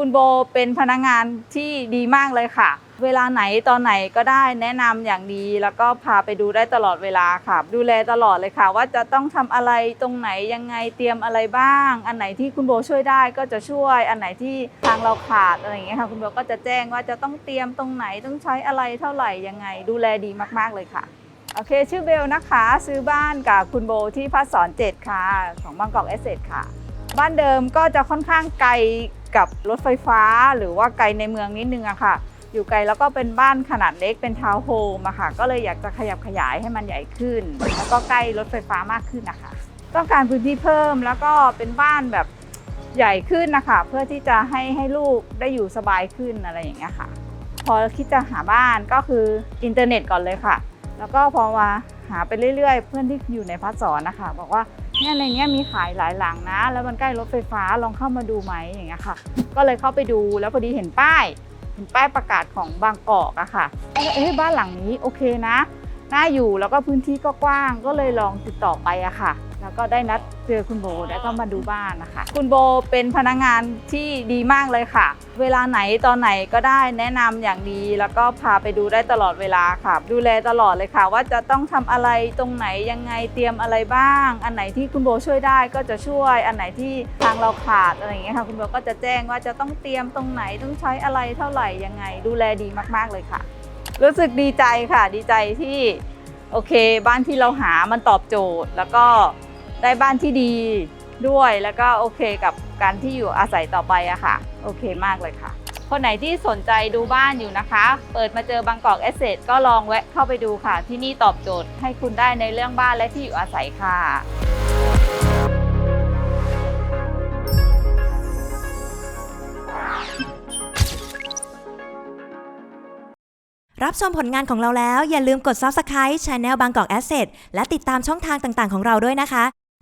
คุณโบเป็นพนักงานที่ดีมากเลยค่ะ เวลาไหนตอนไหนก็ได้แนะนำอย่างดี แล้วก็พาไปดูได้ตลอดเวลาค่ะ ดูแลตลอดเลยค่ะ ว่าจะต้องทำอะไรตรงไหนยังไงเตรียมอะไรบ้าง อันไหนที่คุณโบช่วยได้ก็จะช่วย อันไหนที่ทางเราขาดอะไรอย่างเงี้ยค่ะ คุณโบก็จะแจ้งว่าจะต้องเตรียมตรงไหนต้องใช้อะไรเท่าไหร่ยังไง ดูแลดีมาก ๆเลยค่ะโอเค ชื่อเบลนะคะ ซื้อบ้านกับคุณโบที่พัฒสอนเจ็ดค่ะ ของบางกอกเอสเซทค่ะ บ้านเดิมก็จะค่อนข้างไกล กับรถไฟฟ้า หรือว่าไกลในเมืองนิดนึงอะค่ะ อยู่ไกลแล้วก็เป็นบ้านขนาดเล็กเป็นทาวน์โฮมอะค่ะ ก็เลยอยากจะขยับขยายให้มันใหญ่ขึ้น แล้วก็ใกล้รถไฟฟ้ามากขึ้นนะคะต้องการพื้นที่เพิ่มแล้วก็เป็นบ้านแบบใหญ่ขึ้นนะคะ เพื่อที่จะให้ให้ลูกได้อยู่สบายขึ้นอะไรอย่างเงี้ยค่ะ พอคิดจะหาบ้านก็คืออินเทอร์เน็ตก่อนเลยค่ะ แล้วก็พอมาหาไปเรื่อยๆ เพื่อนที่อยู่ในพัฒสอนนะคะ บอกว่า เนี่ยในเนี้ยมีขายหลายหลังนะ แล้วมันใกล้รถไฟฟ้าลองเข้ามาดูไหมอย่างเงี้ยค่ะ ก็เลยเข้าไปดูแล้วพอดีเห็นป้ายเห็นป้ายประกาศของบางกอกอะค่ะเลยเอ้ยบ้านหลังนี้โอเคนะน่าอยู่แล้วก็พื้นที่ก็กว้างก็เลยลองติดต่อไปอะค่ะ แล้วก็ได้นัดเจอคุณโบแล้วก็มาดูบ้านนะคะ คุณโบเป็นพนักงานที่ดีมากเลยค่ะ เวลาไหนตอนไหนก็ได้แนะนำอย่างดี แล้วก็พาไปดูได้ตลอดเวลาค่ะ ดูแลตลอดเลยค่ะ ว่าจะต้องทำอะไรตรงไหนยังไงเตรียมอะไรบ้าง อันไหนที่คุณโบช่วยได้ก็จะช่วย อันไหนที่ทางเราขาดอะไรอย่างเงี้ยค่ะ คุณโบก็จะแจ้งว่าจะต้องเตรียมตรงไหนต้องใช้อะไรเท่าไหร่ยังไง ดูแลดีมาก ๆเลยค่ะ รู้สึกดีใจค่ะ ดีใจที่โอเค บ้านที่เราหามันตอบโจทย์แล้วก็ ได้บ้านที่ดีด้วยแล้วก็โอเคกับการที่อยู่อาศัยต่อไปอะค่ะ โอเคมากเลยค่ะ คนไหนที่สนใจดูบ้านอยู่นะคะ เปิดมาเจอบางกอกเอสเซทก็ลองแวะเข้าไปดูค่ะ ที่นี่ตอบโจทย์ให้คุณได้ในเรื่องบ้านและที่อยู่อาศัยค่ะรับชมผลงานของเราแล้วอย่าลืมกด Subscribe Channel บางกอก Asset และติดตามช่องทางต่างๆ ของเราด้วยนะคะ